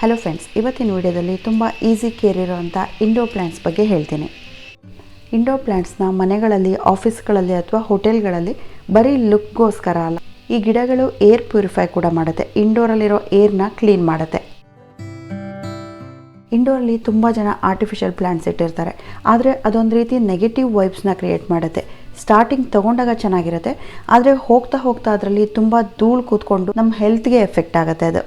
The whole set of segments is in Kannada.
ಹಲೋ ಫ್ರೆಂಡ್ಸ್ ಇವತ್ತಿನ ವಿಡಿಯೋದಲ್ಲಿ ತುಂಬ ಈಸಿ ಕೇರ್ ಇರೋವಂಥ ಇಂಡೋ ಪ್ಲ್ಯಾಂಟ್ಸ್ ಬಗ್ಗೆ ಹೇಳ್ತೀನಿ. ಇಂಡೋ ಪ್ಲ್ಯಾಂಟ್ಸ್ನ ಮನೆಗಳಲ್ಲಿ ಆಫೀಸ್ಗಳಲ್ಲಿ ಅಥವಾ ಹೋಟೆಲ್ಗಳಲ್ಲಿ ಬರೀ ಲುಕ್ಗೋಸ್ಕರ ಅಲ್ಲ, ಈ ಗಿಡಗಳು ಏರ್ ಪ್ಯೂರಿಫೈ ಕೂಡ ಮಾಡುತ್ತೆ. ಇಂಡೋರಲ್ಲಿರೋ ಏರ್ನ ಕ್ಲೀನ್ ಮಾಡುತ್ತೆ. ಇಂಡೋರಲ್ಲಿ ತುಂಬ ಜನ ಆರ್ಟಿಫಿಷಿಯಲ್ ಪ್ಲ್ಯಾಂಟ್ಸ್ ಇಟ್ಟಿರ್ತಾರೆ. ಆದರೆ ಅದೊಂದು ರೀತಿ ನೆಗೆಟಿವ್ ವೈಬ್ಸ್ನ ಕ್ರಿಯೇಟ್ ಮಾಡುತ್ತೆ. ಸ್ಟಾರ್ಟಿಂಗ್ ತೊಗೊಂಡಾಗ ಚೆನ್ನಾಗಿರುತ್ತೆ. ಆದರೆ ಹೋಗ್ತಾ ಹೋಗ್ತಾ ಅದರಲ್ಲಿ ತುಂಬ ಧೂಳು ಕೂತ್ಕೊಂಡು ನಮ್ಮ ಹೆಲ್ತ್ಗೆ ಎಫೆಕ್ಟ್ ಆಗುತ್ತೆ ಅದು.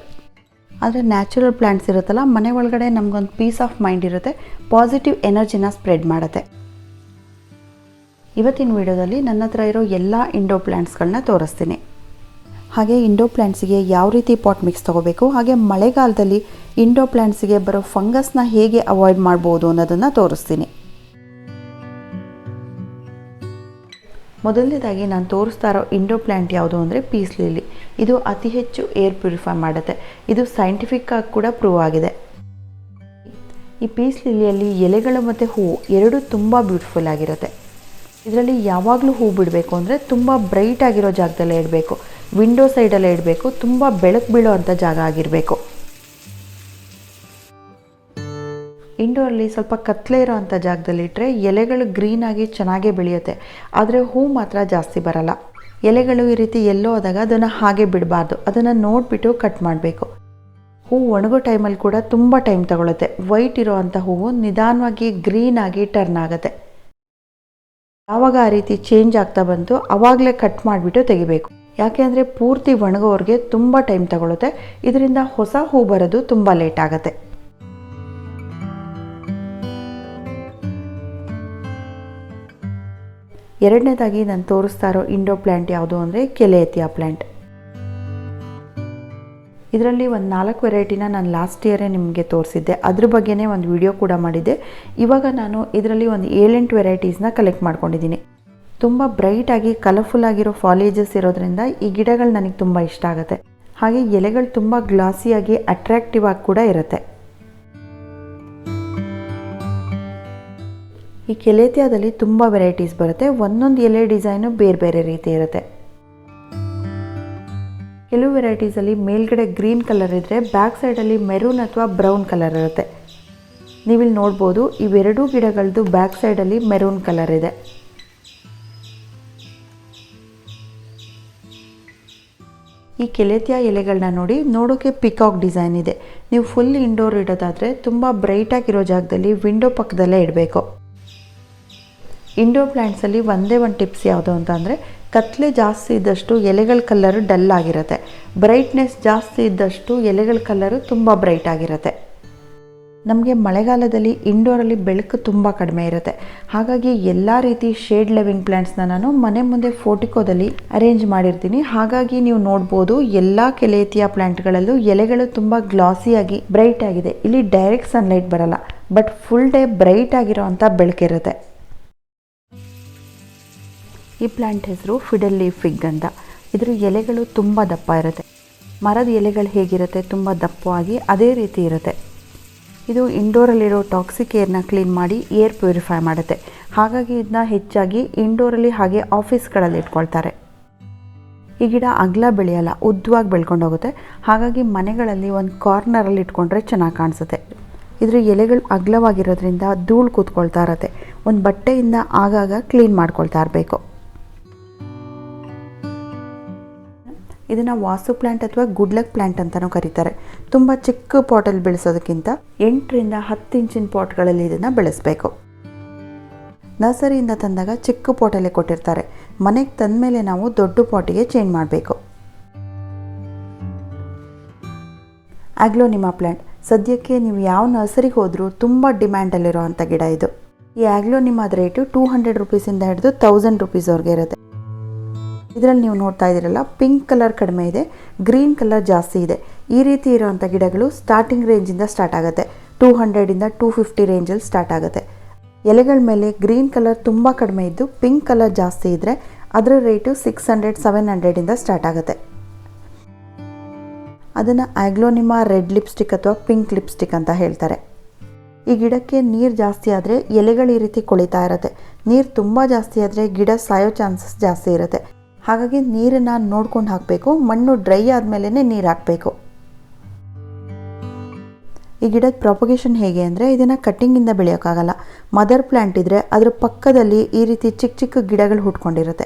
ಆದರೆ ನ್ಯಾಚುರಲ್ ಪ್ಲ್ಯಾಂಟ್ಸ್ ಇರುತ್ತಲ್ಲ, ಮನೆ ಒಳಗಡೆ ನಮಗೊಂದು ಪೀಸ್ ಆಫ್ ಮೈಂಡ್ ಇರುತ್ತೆ ಪಾಸಿಟಿವ್ ಎನರ್ಜಿನ ಸ್ಪ್ರೆಡ್ ಮಾಡುತ್ತೆ. ಇವತ್ತಿನ ವಿಡಿಯೋದಲ್ಲಿ ನನ್ನ ಹತ್ರ ಇರೋ ಎಲ್ಲ ಇಂಡೋ ಪ್ಲ್ಯಾಂಟ್ಸ್ಗಳನ್ನ ತೋರಿಸ್ತೀನಿ. ಹಾಗೆ ಇಂಡೋ ಪ್ಲ್ಯಾಂಟ್ಸಿಗೆ ಯಾವ ರೀತಿ ಪಾಟ್ ಮಿಕ್ಸ್ ತೊಗೋಬೇಕು, ಹಾಗೆ ಮಳೆಗಾಲದಲ್ಲಿ ಇಂಡೋ ಪ್ಲ್ಯಾಂಟ್ಸ್ಗೆ ಬರೋ ಫಂಗಸ್ನ ಹೇಗೆ ಅವಾಯ್ಡ್ ಮಾಡ್ಬೋದು ಅನ್ನೋದನ್ನು ತೋರಿಸ್ತೀನಿ. ಮೊದಲನೇದಾಗಿ ನಾನು ತೋರಿಸ್ತಾ ಇರೋ ಇಂಡೋ ಪ್ಲ್ಯಾಂಟ್ ಯಾವುದು ಅಂದರೆ ಪೀಸ್ ಲಿಲಿ ಇದು ಅತಿ ಹೆಚ್ಚು ಏರ್ ಪ್ಯೂರಿಫೈ ಮಾಡುತ್ತೆ. ಇದು ಸೈಂಟಿಫಿಕ್ ಆಗಿ ಕೂಡ ಪ್ರೂವ್ ಆಗಿದೆ. ಈ ಪೀಸ್ ಲಿಲಿಯಲ್ಲಿ ಎಲೆಗಳು ಮತ್ತು ಹೂವು ಎರಡೂ ತುಂಬ ಬ್ಯೂಟಿಫುಲ್ ಆಗಿರುತ್ತೆ. ಇದರಲ್ಲಿ ಯಾವಾಗಲೂ ಹೂ ಬಿಡಬೇಕು ಅಂದರೆ ತುಂಬ ಬ್ರೈಟ್ ಆಗಿರೋ ಜಾಗದಲ್ಲೇ ಇಡಬೇಕು. ವಿಂಡೋ ಸೈಡಲ್ಲೇ ಇಡಬೇಕು. ತುಂಬ ಬೆಳಕು ಬೀಳೋ ಅಂಥ ಜಾಗ ಆಗಿರಬೇಕು. ಇಂಡೋರಲ್ಲಿ ಸ್ವಲ್ಪ ಕತ್ತಲೆ ಇರೋ ಅಂಥ ಜಾಗದಲ್ಲಿ ಇಟ್ಟರೆ ಎಲೆಗಳು ಗ್ರೀನ್ ಆಗಿ ಚೆನ್ನಾಗೇ ಬೆಳೆಯುತ್ತೆ. ಆದರೆ ಹೂ ಮಾತ್ರ ಜಾಸ್ತಿ ಬರಲ್ಲ. ಎಲೆಗಳು ಈ ರೀತಿ ಎಲ್ಲೋ ಆದಾಗ ಅದನ್ನು ಹಾಗೆ ಬಿಡಬಾರ್ದು. ಅದನ್ನು ನೋಡಿಬಿಟ್ಟು ಕಟ್ ಮಾಡಬೇಕು. ಹೂ ಒಣಗೋ ಟೈಮಲ್ಲಿ ಕೂಡ ತುಂಬ ಟೈಮ್ ತಗೊಳುತ್ತೆ. ವೈಟ್ ಇರೋವಂಥ ಹೂವು ನಿಧಾನವಾಗಿ ಗ್ರೀನ್ ಆಗಿ ಟರ್ನ್ ಆಗುತ್ತೆ. ಯಾವಾಗ ಆ ರೀತಿ ಚೇಂಜ್ ಆಗ್ತಾ ಬಂತು ಆವಾಗಲೇ ಕಟ್ ಮಾಡಿಬಿಟ್ಟು ತೆಗಿಬೇಕು. ಯಾಕೆ ಅಂದರೆ ಪೂರ್ತಿ ಒಣಗೋರಿಗೆ ತುಂಬ ಟೈಮ್ ತಗೊಳುತ್ತೆ. ಇದರಿಂದ ಹೊಸ ಹೂ ಬರೋದು ತುಂಬ ಲೇಟ್ ಆಗುತ್ತೆ. ಎರಡನೇದಾಗಿ ನಾನು ತೋರಿಸ್ತಾ ಇರೋ ಇಂಡೋ ಪ್ಲ್ಯಾಂಟ್ ಯಾವುದು ಅಂದರೆ ಕೆಲೆತಿಯಾ ಪ್ಲ್ಯಾಂಟ್ ಇದರಲ್ಲಿ ಒಂದು ನಾಲ್ಕು ವೆರೈಟಿನ ನಾನು ಲಾಸ್ಟ್ ಇಯರೇ ನಿಮಗೆ ತೋರಿಸಿದ್ದೆ. ಅದ್ರ ಬಗ್ಗೆನೇ ಒಂದು ವಿಡಿಯೋ ಕೂಡ ಮಾಡಿದ್ದೆ. ಇವಾಗ ನಾನು ಇದರಲ್ಲಿ ಒಂದು ಏಳೆಂಟು ವೆರೈಟೀಸ್ನ ಕಲೆಕ್ಟ್ ಮಾಡ್ಕೊಂಡಿದ್ದೀನಿ. ತುಂಬ ಬ್ರೈಟಾಗಿ ಕಲರ್ಫುಲ್ ಆಗಿರೋ ಫಾಲೇಜಸ್ ಇರೋದ್ರಿಂದ ಈ ಗಿಡಗಳು ನನಗೆ ತುಂಬ ಇಷ್ಟ ಆಗುತ್ತೆ. ಹಾಗೆ ಎಲೆಗಳು ತುಂಬ ಗ್ಲಾಸಿಯಾಗಿ ಅಟ್ರ್ಯಾಕ್ಟಿವ್ ಆಗಿ ಕೂಡ ಇರುತ್ತೆ. ಈ ಕೆಲೇತಿಯಾದಲ್ಲಿ ತುಂಬ ವೆರೈಟೀಸ್ ಬರುತ್ತೆ. ಒಂದೊಂದು ಎಲೆ ಡಿಸೈನು ಬೇರೆ ಬೇರೆ ರೀತಿ ಇರುತ್ತೆ. ಕೆಲವು ವೆರೈಟೀಸಲ್ಲಿ ಮೇಲ್ಗಡೆ ಗ್ರೀನ್ ಕಲರ್ ಇದ್ದರೆ ಬ್ಯಾಕ್ ಸೈಡಲ್ಲಿ ಮೆರೂನ್ ಅಥವಾ ಬ್ರೌನ್ ಕಲರ್ ಇರುತ್ತೆ. ನೀವಿಲ್ಲಿ ನೋಡ್ಬೋದು, ಇವೆರಡೂ ಗಿಡಗಳದ್ದು ಬ್ಯಾಕ್ ಸೈಡಲ್ಲಿ ಮೆರೂನ್ ಕಲರ್ ಇದೆ. ಈ ಕೆಲೆತಿಯ ಎಲೆಗಳನ್ನ ನೋಡಿ ನೋಡೋಕ್ಕೆ ಪಿಕಾಕ್ ಡಿಸೈನ್ ಇದೆ. ನೀವು ಫುಲ್ ಇಂಡೋರ್ ಇಡೋದಾದರೆ ತುಂಬ ಬ್ರೈಟಾಗಿರೋ ಜಾಗದಲ್ಲಿ ವಿಂಡೋ ಪಕ್ಕದಲ್ಲೇ ಇಡಬೇಕು. ಇಂಡೋರ್ ಪ್ಲ್ಯಾಂಟ್ಸಲ್ಲಿ ಒಂದೇ ಒಂದು ಟಿಪ್ಸ್ ಯಾವುದು ಅಂತ ಅಂದರೆ, ಕತ್ಲೆ ಜಾಸ್ತಿ ಇದ್ದಷ್ಟು ಎಲೆಗಳ ಕಲ್ಲರು ಡಲ್ ಆಗಿರುತ್ತೆ. ಬ್ರೈಟ್ನೆಸ್ ಜಾಸ್ತಿ ಇದ್ದಷ್ಟು ಎಲೆಗಳ ಕಲ್ಲರು ತುಂಬ ಬ್ರೈಟ್ ಆಗಿರುತ್ತೆ. ನಮಗೆ ಮಳೆಗಾಲದಲ್ಲಿ ಇಂಡೋರಲ್ಲಿ ಬೆಳಕು ತುಂಬ ಕಡಿಮೆ ಇರುತ್ತೆ. ಹಾಗಾಗಿ ಎಲ್ಲ ರೀತಿ ಶೇಡ್ ಲೆವಿಂಗ್ ಪ್ಲ್ಯಾಂಟ್ಸ್ನ ನಾನು ಮನೆ ಮುಂದೆ ಫೋಟಿಕೋದಲ್ಲಿ ಅರೇಂಜ್ ಮಾಡಿರ್ತೀನಿ. ಹಾಗಾಗಿ ನೀವು ನೋಡ್ಬೋದು ಎಲ್ಲ ಕೆಲೇತಿಯ ಪ್ಲ್ಯಾಂಟ್ಗಳಲ್ಲೂ ಎಲೆಗಳು ತುಂಬ ಗ್ಲಾಸಿಯಾಗಿ ಬ್ರೈಟ್ ಆಗಿದೆ. ಇಲ್ಲಿ ಡೈರೆಕ್ಟ್ ಸನ್ಲೈಟ್ ಬರಲ್ಲ. ಬಟ್ ಫುಲ್ ಡೇ ಬ್ರೈಟ್ ಆಗಿರೋ ಅಂಥ ಬೆಳಕಿರುತ್ತೆ. ಈ ಪ್ಲ್ಯಾಂಟ್ ಹೆಸರು ಫಿಡಲ್ ಲೀಫ್ ಫಿಗ್ ಅಂತ. ಇದರ ಎಲೆಗಳು ತುಂಬ ದಪ್ಪ ಇರುತ್ತೆ. ಮರದ ಎಲೆಗಳು ಹೇಗಿರುತ್ತೆ? ತುಂಬ ದಪ್ಪವಾಗಿ ಅದೇ ರೀತಿ ಇರುತ್ತೆ. ಇದು ಇಂಡೋರಲ್ಲಿರೋ ಟಾಕ್ಸಿಕ್ ಏರ್ನ ಕ್ಲೀನ್ ಮಾಡಿ ಏರ್ ಪ್ಯೂರಿಫೈ ಮಾಡುತ್ತೆ. ಹಾಗಾಗಿ ಇದನ್ನ ಹೆಚ್ಚಾಗಿ ಇಂಡೋರಲ್ಲಿ ಹಾಗೆ ಆಫೀಸ್ಗಳಲ್ಲಿ ಇಟ್ಕೊಳ್ತಾರೆ. ಈ ಗಿಡ ಅಗಲ ಬೆಳೆಯಲ್ಲ, ಉದ್ದವಾಗಿ ಬೆಳ್ಕೊಂಡು ಹೋಗುತ್ತೆ. ಹಾಗಾಗಿ ಮನೆಗಳಲ್ಲಿ ಒಂದು ಕಾರ್ನರಲ್ಲಿ ಇಟ್ಕೊಂಡ್ರೆ ಚೆನ್ನಾಗಿ ಕಾಣಿಸುತ್ತೆ. ಇದರ ಎಲೆಗಳು ಅಗಲವಾಗಿರೋದ್ರಿಂದ ಧೂಳು ಕೂತ್ಕೊಳ್ತಾ ಇರತ್ತೆ. ಒಂದು ಬಟ್ಟೆಯಿಂದ ಆಗಾಗ ಕ್ಲೀನ್ ಮಾಡ್ಕೊಳ್ತಾ ಇರಬೇಕು. ಇದನ್ನು ವಾಸು ಪ್ಲ್ಯಾಂಟ್ ಅಥವಾ ಗುಡ್ಲಕ್ ಪ್ಲ್ಯಾಂಟ್ ಅಂತಲೂ ಕರೀತಾರೆ. ತುಂಬ ಚಿಕ್ಕ ಪಾಟಲ್ಲಿ ಬೆಳೆಸೋದಕ್ಕಿಂತ ಎಂಟರಿಂದ ಹತ್ತು ಇಂಚಿನ ಪಾಟ್ಗಳಲ್ಲಿ ಇದನ್ನು ಬೆಳೆಸಬೇಕು. ನರ್ಸರಿಯಿಂದ ತಂದಾಗ ಚಿಕ್ಕ ಪಾಟಲ್ಲೇ ಕೊಟ್ಟಿರ್ತಾರೆ. ಮನೆಗೆ ತಂದ ಮೇಲೆ ನಾವು ದೊಡ್ಡ ಪಾಟಿಗೆ ಚೇಂಜ್ ಮಾಡಬೇಕು. ಆಗ್ಲೋನಿಮಾ ಪ್ಲ್ಯಾಂಟ್ ಸದ್ಯಕ್ಕೆ ನೀವು ಯಾವ ನರ್ಸರಿಗೆ ಹೋದರೂ ತುಂಬ ಡಿಮ್ಯಾಂಡಲ್ಲಿರೋ ಅಂಥ ಗಿಡ ಇದು. ಈ ಆಗ್ಲೋನಿಮಾದ ರೇಟು ಟೂ ಹಂಡ್ರೆಡ್ ರುಪೀಸಿಂದ ಹಿಡಿದು ತೌಸಂಡ್ ರುಪೀಸ್ವರೆಗೆ ಇರುತ್ತೆ. ಇದರಲ್ಲಿ ನೀವು ನೋಡ್ತಾ ಇದ್ದೀರಲ್ಲ ಪಿಂಕ್ ಕಲರ್ ಕಡಿಮೆ ಇದೆ ಗ್ರೀನ್ ಕಲರ್ ಜಾಸ್ತಿ ಇದೆ. ಈ ರೀತಿ ಇರೋವಂಥ ಗಿಡಗಳು ಸ್ಟಾರ್ಟಿಂಗ್ ರೇಂಜಿಂದ ಸ್ಟಾರ್ಟ್ ಆಗುತ್ತೆ. ಟೂ ಹಂಡ್ರೆಡಿಂದ ಟೂ ಫಿಫ್ಟಿ ರೇಂಜಲ್ಲಿ ಸ್ಟಾರ್ಟ್ ಆಗುತ್ತೆ. ಎಲೆಗಳ ಮೇಲೆ ಗ್ರೀನ್ ಕಲರ್ ತುಂಬ ಕಡಿಮೆ ಇದ್ದು ಪಿಂಕ್ ಕಲರ್ ಜಾಸ್ತಿ ಇದ್ದರೆ ಅದರ ರೇಟು ಸಿಕ್ಸ್ ಹಂಡ್ರೆಡ್ ಸೆವೆನ್ ಹಂಡ್ರೆಡಿಂದ ಸ್ಟಾರ್ಟ್ ಆಗುತ್ತೆ. ಅದನ್ನು ಆಗ್ಲೋನಿಮಾ ರೆಡ್ ಲಿಪ್ಸ್ಟಿಕ್ ಅಥವಾ ಪಿಂಕ್ ಲಿಪ್ಸ್ಟಿಕ್ ಅಂತ ಹೇಳ್ತಾರೆ. ಈ ಗಿಡಕ್ಕೆ ನೀರು ಜಾಸ್ತಿ ಆದರೆ ಎಲೆಗಳು ಈ ರೀತಿ ಕೊಳಿತಾ ಇರುತ್ತೆ. ನೀರು ತುಂಬ ಜಾಸ್ತಿ ಆದರೆ ಗಿಡ ಸಾಯೋ ಚಾನ್ಸಸ್ ಜಾಸ್ತಿ ಇರುತ್ತೆ. ಹಾಗಾಗಿ ನೀರನ್ನು ನೋಡ್ಕೊಂಡು ಹಾಕಬೇಕು, ಮಣ್ಣು ಡ್ರೈ ಆದಮೇಲೆ ನೀರು ಹಾಕಬೇಕು. ಈ ಗಿಡದ ಪ್ರಾಪಗೇಷನ್ ಹೇಗೆ ಅಂದರೆ, ಇದನ್ನು ಕಟ್ಟಿಂಗಿಂದ ಬೆಳೆಯೋಕ್ಕಾಗಲ್ಲ. ಮದರ್ ಪ್ಲ್ಯಾಂಟ್ ಇದ್ದರೆ ಅದರ ಪಕ್ಕದಲ್ಲಿ ಈ ರೀತಿ ಚಿಕ್ಕ ಚಿಕ್ಕ ಗಿಡಗಳು ಹುಟ್ಕೊಂಡಿರುತ್ತೆ.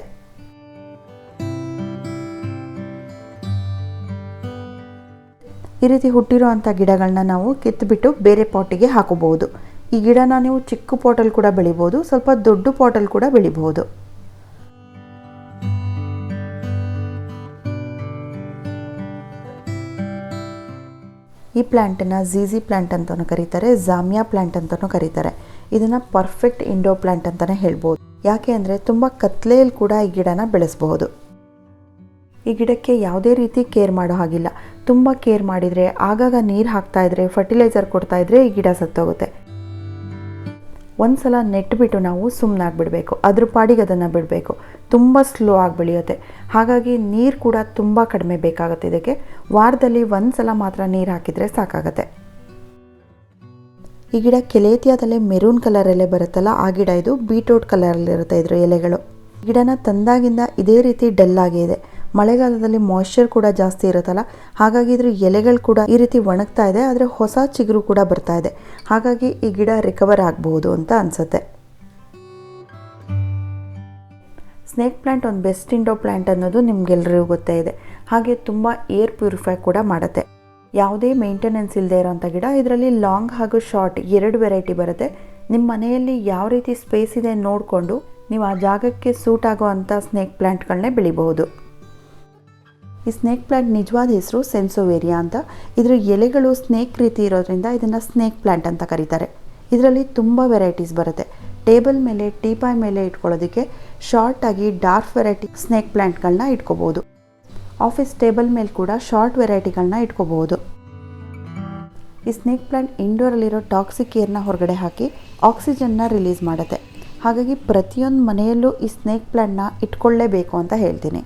ಈ ರೀತಿ ಹುಟ್ಟಿರೋ ಅಂಥ ಗಿಡಗಳನ್ನ ನಾವು ಕಿತ್ತುಬಿಟ್ಟು ಬೇರೆ ಪಾಟಿಗೆ ಹಾಕೋಬಹುದು. ಈ ಗಿಡನ ನೀವು ಚಿಕ್ಕ ಪಾಟಲ್ಲಿ ಕೂಡ ಬೆಳಿಬೋದು, ಸ್ವಲ್ಪ ದೊಡ್ಡ ಪಾಟಲ್ಲಿ ಕೂಡ ಬೆಳಿಬಹುದು. ಪ್ಲ್ಯಾಂಟನ್ನು ಝೀಝಿ ಪ್ಲ್ಯಾಂಟ್ ಅಂತಲೂ ಕರೀತಾರೆ ಜಾಮಿಯಾ ಪ್ಲ್ಯಾಂಟ್ ಅಂತಲೂ ಕರೀತಾರೆ. ಇದನ್ನು ಪರ್ಫೆಕ್ಟ್ ಇಂಡೋ ಪ್ಲ್ಯಾಂಟ್ ಅಂತಲೇ ಹೇಳ್ಬೋದು. ಯಾಕೆ ಅಂದರೆ ತುಂಬ ಕತ್ಲೆಯಲ್ಲಿ ಕೂಡ ಈ ಗಿಡನ ಬೆಳೆಸಬಹುದು. ಈ ಗಿಡಕ್ಕೆ ಯಾವುದೇ ರೀತಿ ಕೇರ್ ಮಾಡೋ ಹಾಗಿಲ್ಲ. ತುಂಬ ಕೇರ್ ಮಾಡಿದರೆ, ಆಗಾಗ ನೀರು ಹಾಕ್ತಾ ಇದ್ರೆ ಫರ್ಟಿಲೈಸರ್ ಕೊಡ್ತಾ ಇದ್ರೆ ಈ ಗಿಡ ಸತ್ತೋಗುತ್ತೆ. ಒಂದು ಸಲ ನೆಟ್ಬಿಟ್ಟು ನಾವು ಸುಮ್ಮನಾಗ್ಬಿಡಬೇಕು ಅದ್ರ ಪಾಡಿಗೆ ಅದನ್ನು ಬಿಡಬೇಕು. ತುಂಬ ಸ್ಲೋ ಆಗಿ ಬೆಳೆಯುತ್ತೆ. ಹಾಗಾಗಿ ನೀರು ಕೂಡ ತುಂಬ ಕಡಿಮೆ ಬೇಕಾಗುತ್ತೆ ಇದಕ್ಕೆ. ವಾರದಲ್ಲಿ ಒಂದು ಸಲ ಮಾತ್ರ ನೀರು ಹಾಕಿದರೆ ಸಾಕಾಗತ್ತೆ. ಈ ಗಿಡ ಕೆಲೇತಿಯಾದಲ್ಲೇ ಮೆರೂನ್ ಕಲರಲ್ಲೇ ಬರುತ್ತಲ್ಲ, ಆ ಗಿಡ ಇದು ಬೀಟ್ರೂಟ್ ಕಲರಲ್ಲಿರುತ್ತೆ ಇದರ ಎಲೆಗಳು. ಗಿಡನ ತಂದಾಗಿಂದ ಇದೇ ರೀತಿ ಡಲ್ ಆಗಿದೆ. ಮಳೆಗಾಲದಲ್ಲಿ ಮಾಯಿಶ್ಚರ್ ಕೂಡ ಜಾಸ್ತಿ ಇರುತ್ತಲ್ಲ, ಹಾಗಾಗಿ ಇದ್ರ ಎಲೆಗಳು ಕೂಡ ಈ ರೀತಿ ಒಣಗ್ತಾ ಇದೆ, ಆದರೆ ಹೊಸ ಚಿಗುರು ಕೂಡ ಬರ್ತಾ ಇದೆ. ಹಾಗಾಗಿ ಈ ಗಿಡ ರಿಕವರ್ ಆಗಬಹುದು ಅಂತ ಅನ್ಸುತ್ತೆ. ಸ್ನೇಕ್ ಪ್ಲ್ಯಾಂಟ್ ಒಂದು ಬೆಸ್ಟ್ ಇಂಡೋ ಪ್ಲ್ಯಾಂಟ್ ಅನ್ನೋದು ನಿಮ್ಗೆಲ್ಲರಿಗೂ ಗೊತ್ತೇ ಇದೆ. ಹಾಗೆ ತುಂಬ ಏರ್ ಪ್ಯೂರಿಫೈ ಕೂಡ ಮಾಡುತ್ತೆ. ಯಾವುದೇ ಮೇಂಟೆನೆನ್ಸ್ ಇಲ್ಲದೆ ಇರೋಂಥ ಗಿಡ, ಇದರಲ್ಲಿ ಲಾಂಗ್ ಹಾಗೂ ಶಾರ್ಟ್ ಎರಡು ವೆರೈಟಿ ಬರುತ್ತೆ. ನಿಮ್ಮ ಮನೆಯಲ್ಲಿ ಯಾವ ರೀತಿ ಸ್ಪೇಸ್ ಇದೆ ನೋಡಿಕೊಂಡು, ನೀವು ಆ ಜಾಗಕ್ಕೆ ಸೂಟ್ ಆಗೋ ಅಂಥ ಸ್ನೇಕ್ ಪ್ಲ್ಯಾಂಟ್ಗಳನ್ನೇ ಬೆಳಿಬಹುದು. ಈ ಸ್ನೇಕ್ ಪ್ಲ್ಯಾಂಟ್ ನಿಜವಾದ ಹೆಸರು ಸೆನ್ಸೋವೇರಿಯಾ ಅಂತ. ಇದರ ಎಲೆಗಳು ಸ್ನೇಕ್ ರೀತಿ ಇರೋದ್ರಿಂದ ಇದನ್ನು ಸ್ನೇಕ್ ಪ್ಲ್ಯಾಂಟ್ ಅಂತ ಕರೀತಾರೆ. ಇದರಲ್ಲಿ ತುಂಬ ವೆರೈಟೀಸ್ ಬರುತ್ತೆ. ಟೇಬಲ್ ಮೇಲೆ ಟೀಪಾಯ್ ಮೇಲೆ ಇಟ್ಕೊಳ್ಳೋದಕ್ಕೆ ಶಾರ್ಟ್ ಆಗಿ ಡಾರ್ಕ್ ವೆರೈಟಿ ಸ್ನೇಕ್ ಪ್ಲ್ಯಾಂಟ್ಗಳನ್ನ ಇಟ್ಕೋಬಹುದು ಆಫೀಸ್ ಟೇಬಲ್ ಮೇಲೆ ಕೂಡ ಶಾರ್ಟ್ ವೆರೈಟಿಗಳನ್ನ ಇಟ್ಕೋಬಹುದು ಈ ಸ್ನೇಕ್ ಪ್ಲ್ಯಾಂಟ್ ಇಂಡೋರಲ್ಲಿರೋ ಟಾಕ್ಸಿಕ್ ಏರ್ನ ಹೊರಗಡೆ ಹಾಕಿ ಆಕ್ಸಿಜನ್ನ ರಿಲೀಸ್ ಮಾಡುತ್ತೆ. ಹಾಗಾಗಿ ಪ್ರತಿಯೊಂದು ಮನೆಯಲ್ಲೂ ಈ ಸ್ನೇಕ್ ಪ್ಲ್ಯಾಂಟ್ನ ಇಟ್ಕೊಳ್ಳೇಬೇಕು ಅಂತ ಹೇಳ್ತೀನಿ.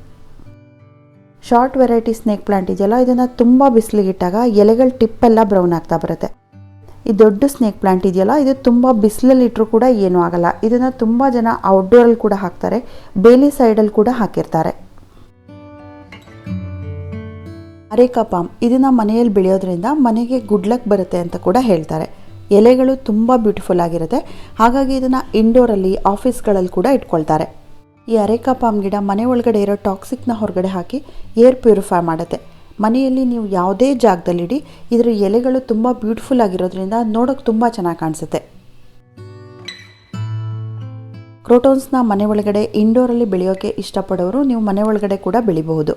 ಶಾರ್ಟ್ ವೆರೈಟಿ ಸ್ನೇಕ್ ಪ್ಲಾಂಟ್ ಇದೆಯಲ್ಲ? ಇದನ್ನು ತುಂಬ ಬಿಸಿಲಿಗಿಟ್ಟಾಗ ಎಲೆಗಳ ಟಿಪ್ಪೆಲ್ಲ ಬ್ರೌನ್ ಆಗ್ತಾ ಬರುತ್ತೆ. ಈ ದೊಡ್ಡ ಸ್ನೇಕ್ ಪ್ಲಾಂಟ್ ಇದೆಯಲ್ಲ? ಇದು ತುಂಬ ಬಿಸಿಲಲ್ಲಿ ಇಟ್ಟರೂ ಕೂಡ ಏನೂ ಆಗಲ್ಲ. ಇದನ್ನು ತುಂಬ ಜನ ಔಟ್ಡೋರಲ್ಲಿ ಕೂಡ ಹಾಕ್ತಾರೆ. ಬೇಲಿ ಸೈಡಲ್ಲಿ ಕೂಡ ಹಾಕಿರ್ತಾರೆ. ಅರೇಕಾ ಪಾಮ್ ಇದನ್ನು ಮನೆಯಲ್ಲಿ ಬೆಳೆಯೋದ್ರಿಂದ ಮನೆಗೆ ಗುಡ್ ಲಕ್ ಬರುತ್ತೆ ಅಂತ ಕೂಡ ಹೇಳ್ತಾರೆ. ಎಲೆಗಳು ತುಂಬ ಬ್ಯೂಟಿಫುಲ್ ಆಗಿರುತ್ತೆ. ಹಾಗಾಗಿ ಇದನ್ನು ಇಂಡೋರಲ್ಲಿ ಆಫೀಸ್ಗಳಲ್ಲಿ ಕೂಡ ಇಟ್ಕೊಳ್ತಾರೆ. ಈ ಅರೇಕಾ ಪಾಮ್ ಗಿಡ ಮನೆ ಒಳಗಡೆ ಇರೋ ಟಾಕ್ಸಿಕ್ನ ಹೊರಗಡೆ ಹಾಕಿ ಏರ್ ಪ್ಯೂರಿಫೈ ಮಾಡುತ್ತೆ. ಮನೆಯಲ್ಲಿ ನೀವು ಯಾವುದೇ ಜಾಗದಲ್ಲಿಡಿ ಇದರ ಎಲೆಗಳು ತುಂಬ ಬ್ಯೂಟಿಫುಲ್ ಆಗಿರೋದ್ರಿಂದ ನೋಡೋಕೆ ತುಂಬ ಚೆನ್ನಾಗಿ ಕಾಣಿಸುತ್ತೆ. ಕ್ರೋಟೋನ್ಸ್ನ ಮನೆ ಒಳಗಡೆ ಇಂಡೋರಲ್ಲಿ ಬೆಳೆಯೋಕ್ಕೆ ಇಷ್ಟಪಡೋರು ನೀವು ಮನೆ ಒಳಗಡೆ ಕೂಡ ಬೆಳಿಬಹುದು.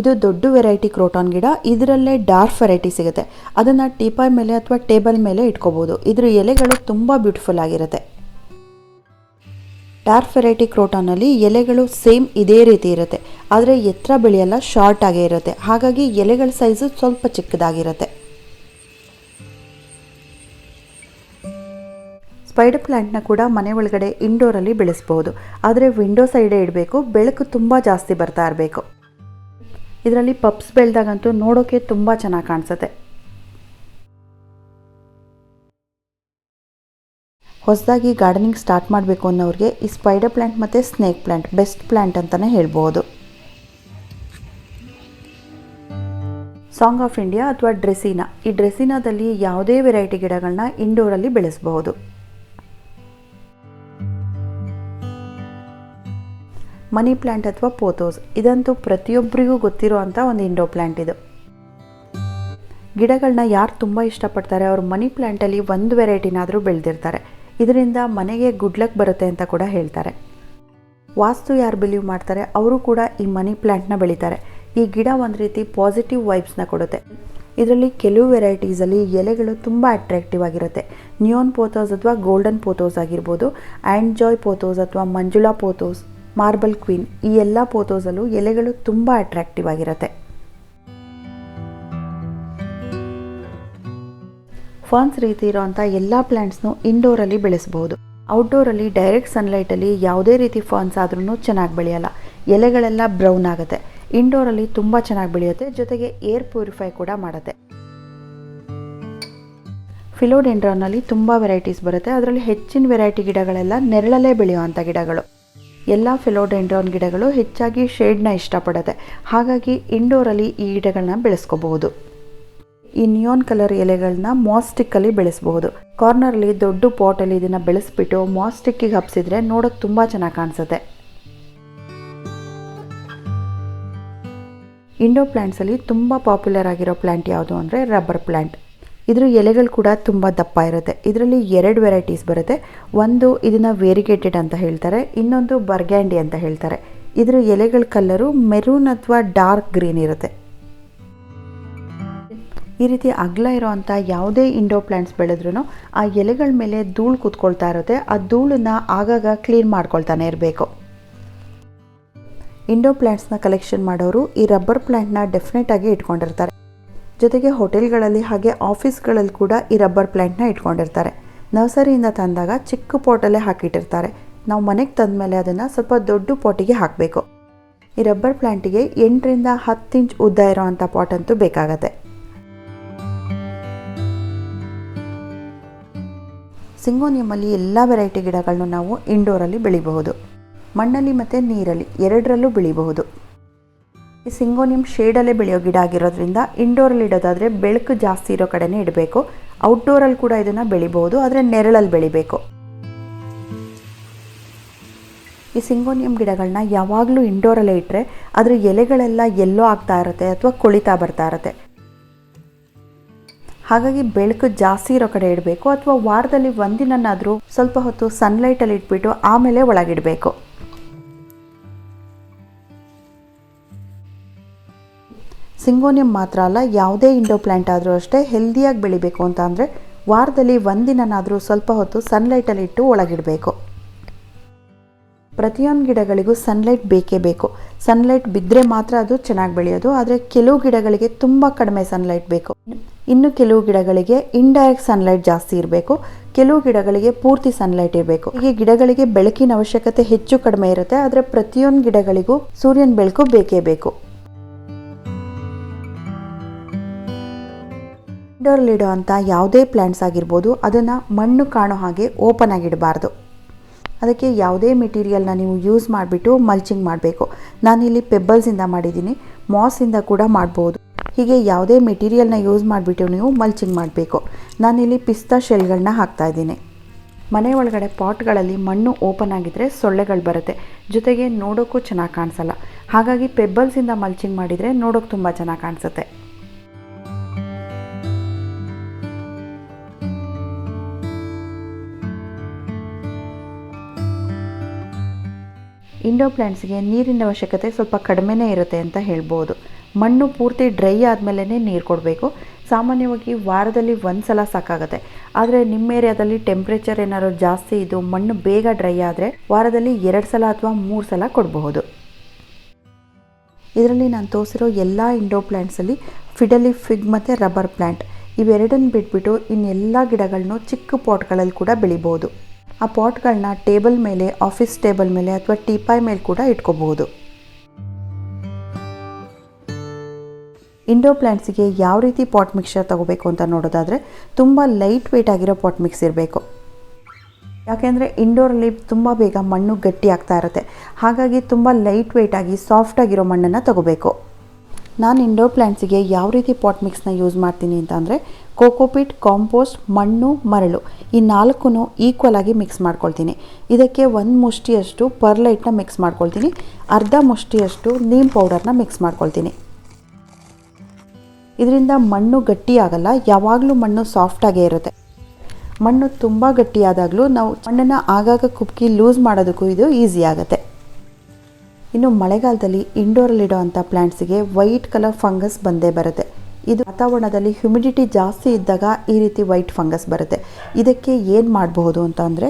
ಇದು ದೊಡ್ಡ ವೆರೈಟಿ ಕ್ರೋಟಾನ್ ಗಿಡ, ಇದರಲ್ಲೇ ಡಾರ್ಕ್ ವೆರೈಟಿ ಸಿಗುತ್ತೆ. ಅದನ್ನು ಟೀಪಾಯ್ ಮೇಲೆ ಅಥವಾ ಟೇಬಲ್ ಮೇಲೆ ಇಟ್ಕೋಬೋದು ಇದರ ಎಲೆಗಳು ತುಂಬ ಬ್ಯೂಟಿಫುಲ್ ಆಗಿರುತ್ತೆ. ಡಾರ್ಕ್ ವೆರೈಟಿ ಕ್ರೋಟಾನಲ್ಲಿ ಎಲೆಗಳು ಸೇಮ್ ಇದೇ ರೀತಿ ಇರುತ್ತೆ. ಆದರೆ ಎತ್ತರ ಬೆಳೆಯಲ್ಲ ಶಾರ್ಟ್ ಆಗೇ ಇರುತ್ತೆ. ಹಾಗಾಗಿ ಎಲೆಗಳ ಸೈಜು ಸ್ವಲ್ಪ ಚಿಕ್ಕದಾಗಿರುತ್ತೆ. ಸ್ಪೈಡರ್ ಪ್ಲ್ಯಾಂಟ್ನ ಕೂಡ ಮನೆ ಒಳಗಡೆ ಇಂಡೋರಲ್ಲಿ ಬೆಳೆಸ್ಬೋದು ಆದರೆ ವಿಂಡೋ ಸೈಡೇ ಇಡಬೇಕು. ಬೆಳಕು ತುಂಬ ಜಾಸ್ತಿ ಬರ್ತಾ ಇರಬೇಕು. ಇದರಲ್ಲಿ ಪಪ್ಸ್ ಬೆಳೆದಾಗಂತೂ ನೋಡೋಕೆ ತುಂಬ ಚೆನ್ನಾಗಿ ಕಾಣಿಸುತ್ತೆ. ಹೊಸದಾಗಿ ಗಾರ್ಡನಿಂಗ್ ಸ್ಟಾರ್ಟ್ ಮಾಡಬೇಕು ಅನ್ನೋರಿಗೆ ಈ ಸ್ಪೈಡರ್ ಪ್ಲ್ಯಾಂಟ್ ಮತ್ತು ಸ್ನೇಕ್ ಪ್ಲ್ಯಾಂಟ್ ಬೆಸ್ಟ್ ಪ್ಲ್ಯಾಂಟ್ ಅಂತಲೇ ಹೇಳ್ಬೋದು. ಸಾಂಗ್ ಆಫ್ ಇಂಡಿಯಾ ಅಥವಾ ಡ್ರೆಸಿನಾ ಈ ಡ್ರೆಸಿನಾದಲ್ಲಿ ಯಾವುದೇ ವೆರೈಟಿ ಗಿಡಗಳನ್ನ ಇಂಡೋರಲ್ಲಿ ಬೆಳೆಸಬಹುದು. ಮನಿ ಪ್ಲ್ಯಾಂಟ್ ಅಥವಾ ಪೋತೋಸ್ ಇದಂತೂ ಪ್ರತಿಯೊಬ್ಬರಿಗೂ ಗೊತ್ತಿರೋ ಅಂಥ ಒಂದು ಇಂಡೋ ಪ್ಲ್ಯಾಂಟ್ ಇದು. ಗಿಡಗಳನ್ನ ಯಾರು ತುಂಬ ಇಷ್ಟಪಡ್ತಾರೆ, ಅವರು ಮನಿ ಪ್ಲ್ಯಾಂಟಲ್ಲಿ ಒಂದು ವೆರೈಟಿನಾದರೂ ಬೆಳೆದಿರ್ತಾರೆ. ಇದರಿಂದ ಮನೆಗೆ ಗುಡ್ ಲಕ್ ಬರುತ್ತೆ ಅಂತ ಕೂಡ ಹೇಳ್ತಾರೆ. ವಾಸ್ತು ಯಾರು ಬಿಲೀವ್ ಮಾಡ್ತಾರೆ, ಅವರು ಕೂಡ ಈ ಮನಿ ಪ್ಲ್ಯಾಂಟ್ನ ಬೆಳೀತಾರೆ. ಈ ಗಿಡ ಒಂದು ರೀತಿ ಪಾಸಿಟಿವ್ ವೈಬ್ಸ್ನ ಕೊಡುತ್ತೆ. ಇದರಲ್ಲಿ ಕೆಲವು ವೆರೈಟೀಸಲ್ಲಿ ಎಲೆಗಳು ತುಂಬ ಅಟ್ರಾಕ್ಟಿವ್ ಆಗಿರುತ್ತೆ. ನಿಯೋನ್ ಪೋತೋಸ್ ಅಥವಾ ಗೋಲ್ಡನ್ ಪೋತೋಸ್ ಆಗಿರ್ಬೋದು ಆ್ಯಂಡ್ ಜಾಯ್ ಪೋತೋಸ್ ಅಥವಾ ಮಂಜುಳಾ ಪೋತೋಸ್ ಮಾರ್ಬಲ್ ಕ್ವೀನ್ ಈ ಎಲ್ಲ ಪೋತೋಸಲ್ಲೂ ಎಲೆಗಳು ತುಂಬ ಅಟ್ರಾಕ್ಟಿವ್ ಆಗಿರುತ್ತೆ. ಫರ್ನ್ಸ್ ರೀತಿ ಇರೋವಂಥ ಎಲ್ಲ ಪ್ಲ್ಯಾಂಟ್ಸ್ನು ಇಂಡೋರಲ್ಲಿ ಬೆಳೆಸಬಹುದು ಔಟ್ಡೋರಲ್ಲಿ ಡೈರೆಕ್ಟ್ ಸನ್ಲೈಟಲ್ಲಿ ಯಾವುದೇ ರೀತಿ ಫರ್ನ್ಸ್ ಆದ್ರೂ ಚೆನ್ನಾಗಿ ಬೆಳೆಯಲ್ಲ. ಎಲೆಗಳೆಲ್ಲ ಬ್ರೌನ್ ಆಗುತ್ತೆ. ಇಂಡೋರಲ್ಲಿ ತುಂಬ ಚೆನ್ನಾಗಿ ಬೆಳೆಯುತ್ತೆ. ಜೊತೆಗೆ ಏರ್ ಪ್ಯೂರಿಫೈ ಕೂಡ ಮಾಡುತ್ತೆ. ಫಿಲೋಡೆಂಡ್ರಾನಲ್ಲಿ ತುಂಬ ವೆರೈಟೀಸ್ ಬರುತ್ತೆ. ಅದರಲ್ಲಿ ಹೆಚ್ಚಿನ ವೆರೈಟಿ ಗಿಡಗಳೆಲ್ಲ ನೆರಳಲ್ಲೇ ಬೆಳೆಯುವಂಥ ಗಿಡಗಳು. ಎಲ್ಲ ಫಿಲೋಡೆಂಡ್ರಾನ್ ಗಿಡಗಳು ಹೆಚ್ಚಾಗಿ ಶೇಡ್ನ ಇಷ್ಟಪಡುತ್ತೆ. ಹಾಗಾಗಿ ಇಂಡೋರಲ್ಲಿ ಈ ಗಿಡಗಳನ್ನ ಬೆಳೆಸ್ಕೋಬಹುದು. ಈ ನಿಯೋನ್ ಕಲರ್ ಎಲೆಗಳನ್ನ ಮಾಸ್ಟಿಕ್ಕಲ್ಲಿ ಬೆಳೆಸಬಹುದು. ಅಲ್ಲಿ ದೊಡ್ಡ ಪಾಟ್ ಪಾಟಲ್ಲಿ ಇದನ್ನು ಬೆಳೆಸ್ಬಿಟ್ಟು ಮಾಸ್ಟಿಕ್ಕಿಗೆ ಹಬ್ಸಿದ್ರೆ ನೋಡೋಕೆ ತುಂಬಾ ಚೆನ್ನಾಗಿ ಕಾಣಿಸುತ್ತೆ. ಇಂಡೋ ಅಲ್ಲಿ ತುಂಬಾ ಪಾಪ್ಯುಲರ್ ಆಗಿರೋ ಪ್ಲಾಂಟ್ ಯಾವುದು ಅಂದ್ರೆ ರಬ್ಬರ್ ಪ್ಲಾಂಟ್ ಇದ್ರ ಎಲೆಗಳು ಕೂಡ ತುಂಬ ದಪ್ಪ ಇರುತ್ತೆ. ಇದರಲ್ಲಿ ಎರಡು ವೆರೈಟೀಸ್ ಬರುತ್ತೆ. ಒಂದು ಇದನ್ನು ವೇರಿಗೇಟೆಡ್ ಅಂತ ಹೇಳ್ತಾರೆ, ಇನ್ನೊಂದು ಬರ್ಗ್ಯಾಂಡಿ ಅಂತ ಹೇಳ್ತಾರೆ. ಇದರ ಎಲೆಗಳ ಕಲರ್ ಮೆರೂನ್ ಅಥವಾ ಡಾರ್ಕ್ ಗ್ರೀನ್ ಇರುತ್ತೆ. ಈ ರೀತಿ ಅಗಲ ಇರೋವಂಥ ಯಾವುದೇ ಇಂಡೋ ಪ್ಲ್ಯಾಂಟ್ಸ್ ಬೆಳೆದ್ರೂ ಆ ಎಲೆಗಳ ಮೇಲೆ ಧೂಳು ಕೂತ್ಕೊಳ್ತಾ ಇರುತ್ತೆ. ಆ ಧೂಳನ್ನ ಆಗಾಗ ಕ್ಲೀನ್ ಮಾಡ್ಕೊಳ್ತಾನೆ ಇರಬೇಕು. ಇಂಡೋ ಪ್ಲ್ಯಾಂಟ್ಸ್ನ ಕಲೆಕ್ಷನ್ ಮಾಡೋರು ಈ ರಬ್ಬರ್ ಪ್ಲ್ಯಾಂಟ್ನ ಡೆಫಿನೆಟ್ ಆಗಿ ಇಟ್ಕೊಂಡಿರ್ತಾರೆ. ಜೊತೆಗೆ ಹೋಟೆಲ್ಗಳಲ್ಲಿ ಹಾಗೆ ಆಫೀಸ್ಗಳಲ್ಲಿ ಕೂಡ ಈ ರಬ್ಬರ್ ಪ್ಲ್ಯಾಂಟ್ನ ಇಟ್ಕೊಂಡಿರ್ತಾರೆ. ನರ್ಸರಿಯಿಂದ ತಂದಾಗ ಚಿಕ್ಕ ಪಾಟಲ್ಲೇ ಹಾಕಿಟ್ಟಿರ್ತಾರೆ. ನಾವು ಮನೆಗೆ ತಂದ ಮೇಲೆ ಅದನ್ನು ಸ್ವಲ್ಪ ದೊಡ್ಡ ಪಾಟಿಗೆ ಹಾಕಬೇಕು. ಈ ರಬ್ಬರ್ ಪ್ಲ್ಯಾಂಟಿಗೆ ಎಂಟರಿಂದ ಹತ್ತು ಇಂಚ್ ಉದ್ದ ಇರೋವಂಥ ಪಾಟ್ ಅಂತೂ ಬೇಕಾಗತ್ತೆ. ಸಿಂಗೋನಿಯಮಲ್ಲಿ ಎಲ್ಲ ವೆರೈಟಿ ಗಿಡಗಳನ್ನು ನಾವು ಇಂಡೋರಲ್ಲಿ ಬೆಳಿಬಹುದು. ಮಣ್ಣಲ್ಲಿ ಮತ್ತು ನೀರಲ್ಲಿ ಎರಡರಲ್ಲೂ ಬೆಳಿಬಹುದು. ಈ ಸಿಂಗೋನಿಯಂ ಶೇಡಲ್ಲೇ ಬೆಳೆಯೋ ಗಿಡ ಆಗಿರೋದ್ರಿಂದ ಇಂಡೋರಲ್ಲಿ ಇಡೋದಾದರೆ ಬೆಳಕು ಜಾಸ್ತಿ ಇರೋ ಕಡೆನೇ ಇಡಬೇಕು. ಔಟ್ಡೋರಲ್ಲಿ ಕೂಡ ಇದನ್ನು ಬೆಳಿಬಹುದು, ಆದರೆ ನೆರಳಲ್ಲಿ ಬೆಳಿಬೇಕು. ಈ ಸಿಂಗೋನಿಯಂ ಗಿಡಗಳನ್ನ ಯಾವಾಗಲೂ ಇಂಡೋರಲ್ಲೇ ಇಟ್ಟರೆ ಅದರ ಎಲೆಗಳೆಲ್ಲ ಎಲ್ಲೋ ಆಗ್ತಾ ಇರುತ್ತೆ ಅಥವಾ ಕೊಳಿತಾ ಬರ್ತಾ ಇರುತ್ತೆ. ಹಾಗಾಗಿ ಬೆಳಕು ಜಾಸ್ತಿ ಇರೋ ಕಡೆ ಇಡಬೇಕು ಅಥವಾ ವಾರದಲ್ಲಿ ಒಂದಿನನ್ನಾದರೂ ಸ್ವಲ್ಪ ಹೊತ್ತು ಸನ್ಲೈಟಲ್ಲಿ ಇಟ್ಬಿಟ್ಟು ಆಮೇಲೆ ಒಳಗಿಡಬೇಕು. ಸಿಂಗೋನಿಯಂ ಮಾತ್ರ ಅಲ್ಲ, ಯಾವುದೇ ಇಂಡೋ ಪ್ಲ್ಯಾಂಟ್ ಆದರೂ ಅಷ್ಟೇ ಹೆಲ್ದಿಯಾಗಿ ಬೆಳಿಬೇಕು ಅಂತ ಅಂದರೆ ವಾರದಲ್ಲಿ ಒಂದಿನನಾದರೂ ಸ್ವಲ್ಪ ಹೊತ್ತು ಸನ್ಲೈಟಲ್ಲಿ ಇಟ್ಟು ಒಳಗಿಡಬೇಕು. ಪ್ರತಿಯೊಂದು ಗಿಡಗಳಿಗೂ ಸನ್ಲೈಟ್ ಬೇಕೇ ಬೇಕು. ಸನ್ಲೈಟ್ ಬಿದ್ದರೆ ಮಾತ್ರ ಅದು ಚೆನ್ನಾಗಿ ಬೆಳೆಯೋದು. ಆದರೆ ಕೆಲವು ಗಿಡಗಳಿಗೆ ತುಂಬ ಕಡಿಮೆ ಸನ್ಲೈಟ್ ಬೇಕು. ಇನ್ನು ಕೆಲವು ಗಿಡಗಳಿಗೆ ಇಂಡೈರೆಕ್ಟ್ ಸನ್ಲೈಟ್ ಜಾಸ್ತಿ ಇರಬೇಕು. ಕೆಲವು ಗಿಡಗಳಿಗೆ ಪೂರ್ತಿ ಸನ್ಲೈಟ್ ಇರಬೇಕು. ಹೀಗೆ ಗಿಡಗಳಿಗೆ ಬೆಳಕಿನ ಅವಶ್ಯಕತೆ ಹೆಚ್ಚು ಕಡಿಮೆ ಇರುತ್ತೆ. ಆದರೆ ಪ್ರತಿಯೊಂದು ಗಿಡಗಳಿಗೂ ಸೂರ್ಯನ ಬೆಳಕು ಬೇಕೇ ಬೇಕು. ಇಂಡೋರ್ಲಿಡೋ ಅಂತ ಯಾವುದೇ ಪ್ಲ್ಯಾಂಟ್ಸ್ ಆಗಿರ್ಬೋದು, ಅದನ್ನು ಮಣ್ಣು ಕಾಣೋ ಹಾಗೆ ಓಪನ್ ಆಗಿಡಬಾರ್ದು ಅದಕ್ಕೆ ಯಾವುದೇ ಮೆಟೀರಿಯಲ್ನ ನೀವು ಯೂಸ್ ಮಾಡಿಬಿಟ್ಟು ಮಲ್ಚಿಂಗ್ ಮಾಡಬೇಕು. ನಾನಿಲ್ಲಿ ಪೆಬ್ಬಲ್ಸಿಂದ ಮಾಡಿದ್ದೀನಿ ಮಾಸಿಂದ ಕೂಡ ಮಾಡ್ಬೋದು. ಹೀಗೆ ಯಾವುದೇ ಮೆಟೀರಿಯಲ್ನ ಯೂಸ್ ಮಾಡಿಬಿಟ್ಟು ನೀವು ಮಲ್ಚಿಂಗ್ ಮಾಡಬೇಕು. ನಾನಿಲ್ಲಿ ಪಿಸ್ತಾ ಶೆಲ್ಗಳನ್ನ ಹಾಕ್ತಾ ಇದ್ದೀನಿ. ಮನೆ ಒಳಗಡೆ ಪಾಟ್ಗಳಲ್ಲಿ ಮಣ್ಣು ಓಪನ್ ಆಗಿದ್ರೆ ಸೊಳ್ಳೆಗಳು ಬರುತ್ತೆ. ಜೊತೆಗೆ ನೋಡೋಕ್ಕೂ ಚೆನ್ನಾಗಿ ಕಾಣಿಸಲ್ಲ. ಹಾಗಾಗಿ ಪೆಬ್ಬಲ್ಸಿಂದ ಮಲ್ಚಿಂಗ್ ಮಾಡಿದರೆ ನೋಡೋಕೆ ತುಂಬ ಚೆನ್ನಾಗಿ ಕಾಣಿಸುತ್ತೆ. ಇಂಡೋ ಪ್ಲ್ಯಾಂಟ್ಸ್ಗೆ ನೀರಿನ ಅವಶ್ಯಕತೆ ಸ್ವಲ್ಪ ಕಡಿಮೆನೇ ಇರುತ್ತೆ ಅಂತ ಹೇಳ್ಬೋದು. ಮಣ್ಣು ಪೂರ್ತಿ ಡ್ರೈ ಆದಮೇಲೆ ನೀರು ಕೊಡಬೇಕು. ಸಾಮಾನ್ಯವಾಗಿ ವಾರದಲ್ಲಿ ಒಂದು ಸಲ ಸಾಕಾಗುತ್ತೆ. ಆದರೆ ನಿಮ್ಮ ಏರಿಯಾದಲ್ಲಿ ಟೆಂಪ್ರೇಚರ್ ಏನಾದ್ರು ಜಾಸ್ತಿ ಇದ್ದು ಮಣ್ಣು ಬೇಗ ಡ್ರೈ ಆದರೆ ವಾರದಲ್ಲಿ ಎರಡು ಸಲ ಅಥವಾ ಮೂರು ಸಲ ಕೊಡಬಹುದು. ಇದರಲ್ಲಿ ನಾನು ತೋರಿಸಿರೋ ಎಲ್ಲ ಇಂಡೋ ಪ್ಲ್ಯಾಂಟ್ಸಲ್ಲಿ ಫಿಡಲಿ ಫಿಗ್ ಮತ್ತು ರಬ್ಬರ್ ಪ್ಲ್ಯಾಂಟ್ ಇವೆರಡನ್ನು ಬಿಟ್ಬಿಟ್ಟು ಇನ್ನೆಲ್ಲ ಗಿಡಗಳನ್ನು ಚಿಕ್ಕ ಪಾಟ್ಗಳಲ್ಲಿ ಕೂಡ ಬೆಳಿಬೋದು. ಆ ಪಾಟ್ಗಳನ್ನ ಟೇಬಲ್ ಮೇಲೆ, ಆಫೀಸ್ ಟೇಬಲ್ ಮೇಲೆ ಅಥವಾ ಟೀಪಾಯ್ ಮೇಲೆ ಕೂಡ ಇಟ್ಕೋಬಹುದು. ಇಂಡೋ ಪ್ಲ್ಯಾಂಟ್ಸಿಗೆ ಯಾವ ರೀತಿ ಪಾಟ್ ಮಿಕ್ಸರ್ ತಗೋಬೇಕು ಅಂತ ನೋಡೋದಾದರೆ ತುಂಬ ಲೈಟ್ ವೆಯ್ಟ್ ಆಗಿರೋ ಪಾಟ್ ಮಿಕ್ಸ್ ಇರಬೇಕು. ಯಾಕೆಂದರೆ ಇಂಡೋರಲ್ಲಿ ತುಂಬ ಬೇಗ ಮಣ್ಣು ಗಟ್ಟಿ ಆಗ್ತಾ ಇರುತ್ತೆ. ಹಾಗಾಗಿ ತುಂಬ ಲೈಟ್ ವೆಯ್ಟಾಗಿ ಆಗಿ ಸಾಫ್ಟ್ ಆಗಿರೋ ಮಣ್ಣನ್ನು ತಗೋಬೇಕು. ನಾನು ಇಂಡೋರ್ ಪ್ಲ್ಯಾಂಟ್ಸಿಗೆ ಯಾವ ರೀತಿ ಪಾಟ್ ಮಿಕ್ಸ್ನ ಯೂಸ್ ಮಾಡ್ತೀನಿ ಅಂತ ಅಂದರೆ ಕೋಕೋಪಿಟ್ ಕಾಂಪೋಸ್ಟ್ ಮಣ್ಣು, ಮರಳು ಈ ನಾಲ್ಕು ಈಕ್ವಲ್ ಆಗಿ ಮಿಕ್ಸ್ ಮಾಡ್ಕೊಳ್ತೀನಿ. ಇದಕ್ಕೆ ಒಂದು ಮುಷ್ಟಿಯಷ್ಟು ಪರ್ಲೈಟ್ನ ಮಿಕ್ಸ್ ಮಾಡ್ಕೊಳ್ತೀನಿ. ಅರ್ಧ ಮುಷ್ಟಿಯಷ್ಟು ನೀಮ್ ಪೌಡರ್ನ ಮಿಕ್ಸ್ ಮಾಡ್ಕೊಳ್ತೀನಿ. ಇದರಿಂದ ಮಣ್ಣು ಗಟ್ಟಿ ಆಗಲ್ಲ, ಯಾವಾಗಲೂ ಮಣ್ಣು ಸಾಫ್ಟಾಗೇ ಇರುತ್ತೆ. ಮಣ್ಣು ತುಂಬ ಗಟ್ಟಿಯಾದಾಗಲೂ ನಾವು ಮಣ್ಣನ್ನು ಆಗಾಗ ಕುಬ್ಕಿ ಲೂಸ್ ಮಾಡೋದಕ್ಕೂ ಇದು ಈಸಿ ಆಗುತ್ತೆ. ಇನ್ನು ಮಳೆಗಾಲದಲ್ಲಿ ಇಂಡೋರಲ್ಲಿಡೋ ಅಂಥ ಪ್ಲ್ಯಾಂಟ್ಸಿಗೆ ವೈಟ್ ಕಲರ್ ಫಂಗಸ್ ಬಂದೇ ಬರುತ್ತೆ. ಇದು ವಾತಾವರಣದಲ್ಲಿ ಹ್ಯುಮಿಡಿಟಿ ಜಾಸ್ತಿ ಇದ್ದಾಗ ಈ ರೀತಿ ವೈಟ್ ಫಂಗಸ್ ಬರುತ್ತೆ. ಇದಕ್ಕೆ ಏನು ಮಾಡಬಹುದು ಅಂತ ಅಂದರೆ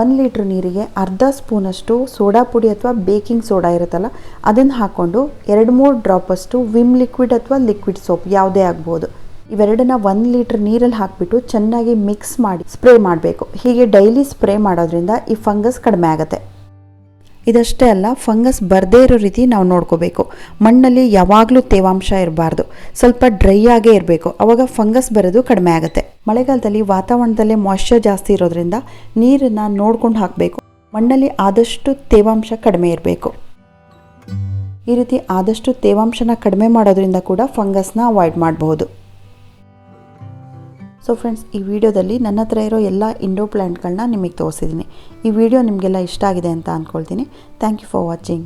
ಒಂದು ಲೀಟ್ರ್ ನೀರಿಗೆ ಅರ್ಧ ಸ್ಪೂನಷ್ಟು ಸೋಡಾ ಪುಡಿ ಅಥವಾ ಬೇಕಿಂಗ್ ಸೋಡಾ ಇರುತ್ತಲ್ಲ, ಅದನ್ನು ಹಾಕ್ಕೊಂಡು ಎರಡು ಮೂರು ಡ್ರಾಪಷ್ಟು ವಿಮ್ ಲಿಕ್ವಿಡ್ ಅಥವಾ ಲಿಕ್ವಿಡ್ ಸೋಪ್ ಯಾವುದೇ ಆಗ್ಬೋದು ಇವೆರಡನ್ನ ಒಂದು ಲೀಟ್ರ್ ನೀರಲ್ಲಿ ಹಾಕಿಬಿಟ್ಟು ಚೆನ್ನಾಗಿ ಮಿಕ್ಸ್ ಮಾಡಿ ಸ್ಪ್ರೇ ಮಾಡಬೇಕು. ಹೀಗೆ ಡೈಲಿ ಸ್ಪ್ರೇ ಮಾಡೋದ್ರಿಂದ ಈ ಫಂಗಸ್ ಕಡಿಮೆ ಆಗುತ್ತೆ. ಇದಷ್ಟೇ ಅಲ್ಲ, ಫಂಗಸ್ ಬರದೇ ಇರೋ ರೀತಿ ನಾವು ನೋಡ್ಕೋಬೇಕು. ಮಣ್ಣಲ್ಲಿ ಯಾವಾಗಲೂ ತೇವಾಂಶ ಇರಬಾರ್ದು. ಸ್ವಲ್ಪ ಡ್ರೈ ಆಗೇ ಇರಬೇಕು. ಅವಾಗ ಫಂಗಸ್ ಬರೋದು ಕಡಿಮೆ ಆಗುತ್ತೆ. ಮಳೆಗಾಲದಲ್ಲಿ ವಾತಾವರಣದಲ್ಲೇ ಮಾಯ್ಶ್ಚರ್ ಜಾಸ್ತಿ ಇರೋದ್ರಿಂದ ನೀರನ್ನು ನೋಡ್ಕೊಂಡು ಹಾಕಬೇಕು. ಮಣ್ಣಲ್ಲಿ ಆದಷ್ಟು ತೇವಾಂಶ ಕಡಿಮೆ ಇರಬೇಕು. ಈ ರೀತಿ ಆದಷ್ಟು ತೇವಾಂಶನ ಕಡಿಮೆ ಮಾಡೋದ್ರಿಂದ ಕೂಡ ಫಂಗಸ್ನ ಅವಾಯ್ಡ್ ಮಾಡಬಹುದು. ಸೊ ಫ್ರೆಂಡ್ಸ್ ಈ ವಿಡಿಯೋದಲ್ಲಿ ನನ್ನ ಹತ್ರ ಇರೋ ಎಲ್ಲ ಇಂಡೋ ಪ್ಲ್ಯಾಂಟ್ಗಳನ್ನ ನಿಮಗೆ ತೋರಿಸಿದ್ದೀನಿ. ಈ ವಿಡಿಯೋ ನಿಮಗೆಲ್ಲ ಇಷ್ಟ ಆಗಿದೆ ಅಂತ ಅಂದ್ಕೊಳ್ತೀನಿ ಥ್ಯಾಂಕ್ ಯು ಫಾರ್ ವಾಚಿಂಗ್